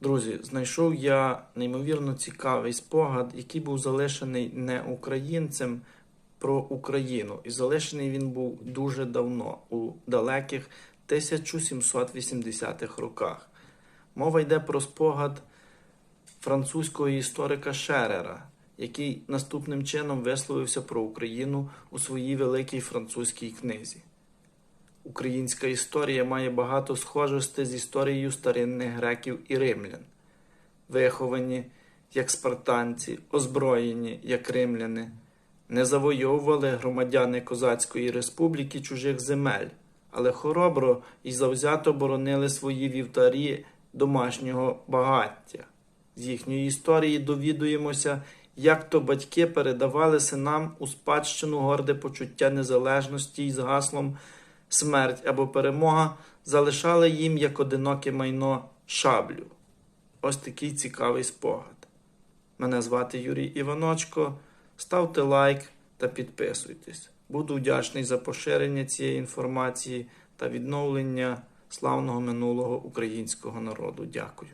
Друзі, знайшов я неймовірно цікавий спогад, який був залишений не українцем про Україну. І залишений він був дуже давно, у далеких 1780-х роках. Мова йде про спогад французького історика Шерера, який наступним чином висловився про Україну у своїй великій французькій книзі. Українська історія має багато схожостей з історією старинних греків і римлян, виховані як спартанці, озброєні як римляни, не завойовували громадяни Козацької республіки чужих земель, але хоробро і завзято боронили свої вівтарі домашнього багаття. З їхньої історії довідуємося, як то батьки передавали синам у спадщину горде почуття незалежності і з гаслом смерть або перемога залишали їм як одиноке майно шаблю. Ось такий цікавий спогад. Мене звати Юрій Іваночко. Ставте лайк та підписуйтесь. Буду вдячний за поширення цієї інформації та відновлення славного минулого українського народу. Дякую.